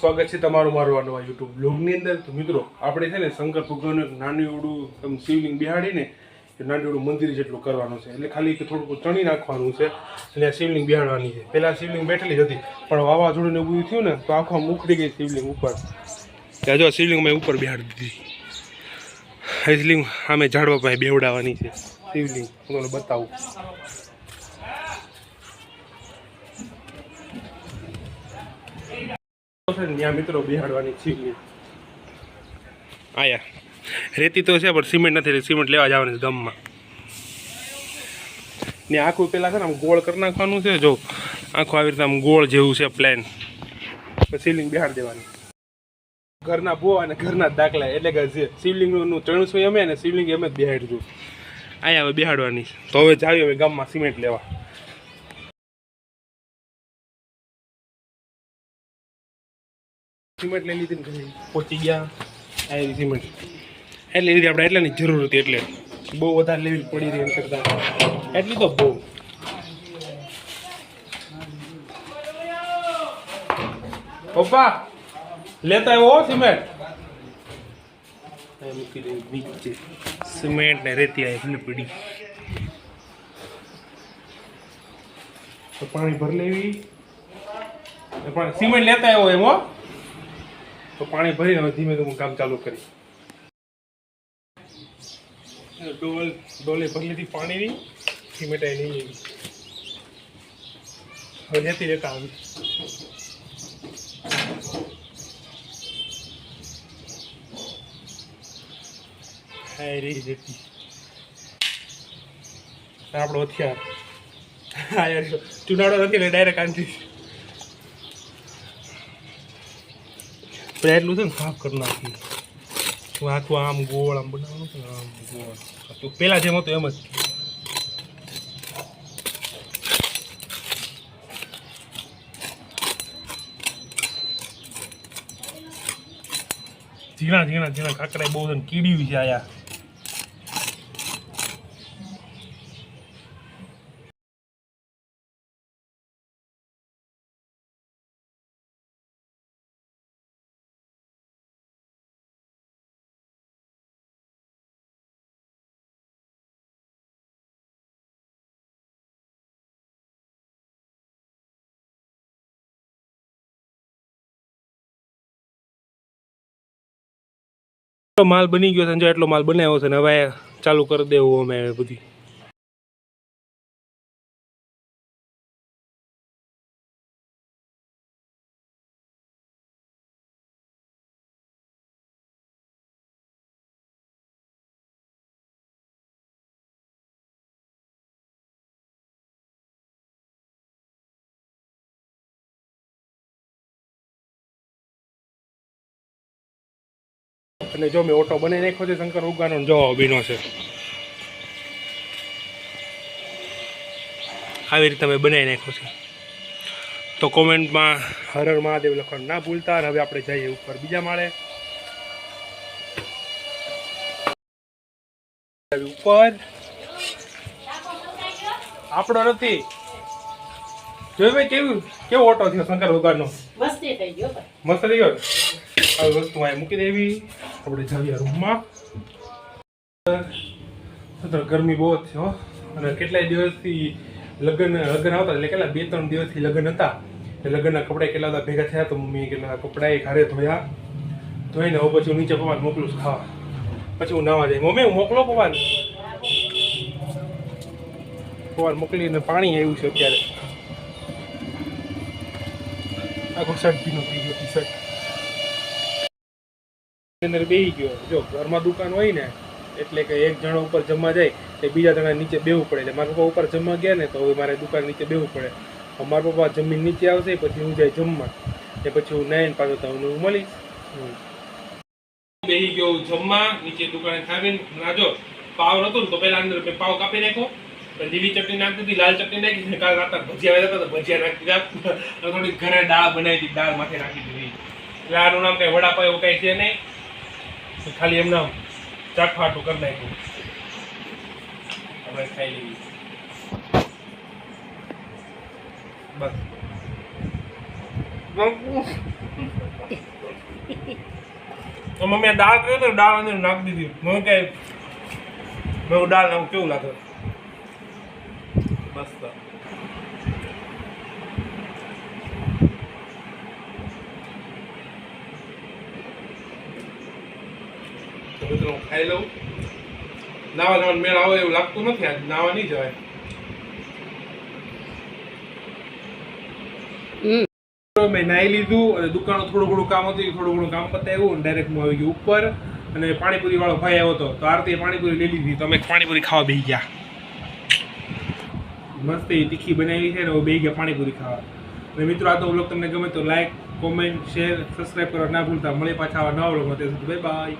સ્વાગત છે તમારું મારું આ યુટ્યુબ બ્લોગની અંદર. તો મિત્રો, આપણે છે ને શંકર ભગવાનનું એક નાનું એવડું શિવલિંગ બિહાડીને નાનું એવડું મંદિર જેટલું કરવાનું છે. એટલે ખાલી થોડુંક ચણી નાખવાનું છે અને શિવલિંગ બિહાડવાની છે. પહેલાં શિવલિંગ બેઠેલી હતી, પણ વાવાઝોડું એવું થયું ને, તો આખો મુખડી ગઈ શિવલિંગ ઉપર. ત્યાં જો શિવલિંગ મેં ઉપર બિહાડી દીધી. શિવલિંગ આમે ઝાડવા પાસે બેવડાવવાની છે. શિવલિંગ, હું તમને બતાવું. મિત્રો બિહાડવાની શિવલિંગ આયા. રેતી તો છે, પણ સિમેન્ટ નથી, સિમેન્ટ લેવા જવાની છે ગામમાં. ને આખું પેલા છે ને, આમ ગોળ કરી નાખવાનું છે, જો, આખું આવી રીતે આમ ગોળ જેવું છે પ્લેન શિવલિંગ બિહાડ દેવાની. ઘરના બો અને ઘરના દાખલા, એટલે કે જે શિવલિંગનું ચણસું અમે અને શિવલિંગ અમે જ બિહાડ્યું. અહીંયા હવે બિહાડવાની તો હવે જાવી હવે ગામમાં સિમેન્ટ લેવા. સિમેન્ટ લઈ લીધી ને પહોંચી ગયા. આવી સિમેન્ટ. એટલે લીધી આપણે એટલાની જરૂર હતી એટલે. બહુ વધારે લેવી પડી રહી એમ કરતા. એટલી તો બહુ. પપ્પા, લેતા આવ્યો સિમેન્ટ. સિમેન્ટ ને રેતી આવી પડી. પાણી ભરી લેવી. પણ સિમેન્ટ લેતા આવ્યો એમ હો. તો પાણી ભરીને હવે ધીમે ધીમે કામ ચાલુ કરી. ડોલ ડોલે ભરી લીધી પાણીની સિમેન્ટ અહીં નહીં હવે લેતી લેતા આવી. હાય રે જતી આપણો હથિયાર. હા યાર, ચુનાડો નથી ને ડાયરેક્ટ આનથી. પણ એટલું ને સાફ કરી નાખી હું આખું આમ ગોળ આમ બનાવવાનું છે આમ ગોળ. તો પહેલાં જેમ હતું એમ જ. ઝીણા ઝીણા ઝીણા કાંકડા બહુ કીડ્યું છે આયા. માલ બની ગયો છે એટલો માલ બનાવ્યો છે ને હવે ચાલુ કરી દેવું અમે બધી. અને જો મેં ઓટો બનાવી નાખ્યો છે શંકર ઉગાનો જો બીનો છે. આવી રીતે મેં બનાવી નાખ્યો છે. તો કોમેન્ટમાં હર હર મહાદેવ લખવાનું ના ભૂલતા અને હવે આપણે જઈએ ઉપર બીજા માળે. ઉપર. આપણો નથી. જોઈ ભાઈ કેવું? કેવો ઓટો થયો શંકર ઉગાનો? મસ્ત થઈ ગયો મસ્ત થઈ ગયો? આવી વસ્તુ અહીં મૂકી દેવી. આપણે જઈએ રૂમમાં. ગરમી બહુ જ છે હો. અને કેટલાય દિવસથી લગ્ન લગ્ન આવતા એટલે કેટલા બે ત્રણ દિવસથી લગ્ન હતા. એટલે લગ્નના કપડા કેટલા બધા ભેગા થયા તો મમ્મી કેટલા કપડાએ ઘરે ધોયા. ધોઈને હવે પછી હું નીચે પવાન મોકલું છું ખાવા. પછી હું નાવા જાય મમ્મી, હું મોકલો પવાન. પવાન મોકલીને પાણી આવ્યું છે અત્યારે. આખો શર્ટ ભીનો થઈ ગયો ટી શર્ટ અંદર બેસી ગયો. જો ઘરમાં દુકાન હોય ને, એટલે કે એક જણો ઉપર જમવા જાય એટલે બીજા જણા નીચે બેવું પડે. એટલે મારા પપ્પા ઉપર જમવા ગયા ને, તો હવે મારે દુકાન નીચે બેવું પડે. મારા પપ્પા જમીન નીચે આવશે, પછી હું જાય જમવા. એ પછી હું નાઈને પાછો તો હું મળીશ. બેસી ગયો જમવા, નીચે દુકાને ખાવીને નાજો પાવ નતો ને, તો પેલા અંદર મેં પાવ કાપી નાખ્યો. લીલી ચટણી નાખતી હતી લાલ ચટણી નાખી કાલ રાતના ભજીયા હતા, તો ભજીયા નાખી દીધા. થોડી ઘરે દાળ બનાવી દીધી, દાળ માથે નાખી દીધી. એટલે આનું નામ કઈ વડાપાવ એવું કઈ છે નહીં. ખાલી એમને ચાટફાટું કરી નાખ્યું. હવે ખાઈ લઈએ. બસ. તો મમ્મીએ દાળ કર્યો તો દાળ અંદર નાખી દીધી. મને કઈ મેં દાળ નાખું, કેવું લાગે? બસ તો. મિત્રો હું ખાઈ લઉં. નાવા જવાનું મેળ આવે એવું લાગતું નથી આજ. નાવા નહીં જવાય. મેં નાહી લીધું અને દુકાનો થોડું ઘણું કામ હતું થોડું ઘણું કામ પતાવ્યું અને ડાયરેક્ટ હું આવી ગયો ઉપર. અને પાણીપુરી વાળો ભાઈ આવ્યો હતો. તો આરતીએ પાણીપુરી લઈ લીધી. તો અમે પાણીપુરી ખાવા બેસી ગયા. મસ્ત એ તીખી બનાવી છે ને હવે બેસી ગયા પાણીપુરી ખાવા. અને મિત્રો આ તો બ્લોગ તમને ગમે તો લાઈક કોમેન્ટ શેર સબસ્ક્રાઈબ કરવા ના ભૂલતા. મળે પાછા આવા નવા બ્લોગમાં ત્યાં સુધી બાય બાય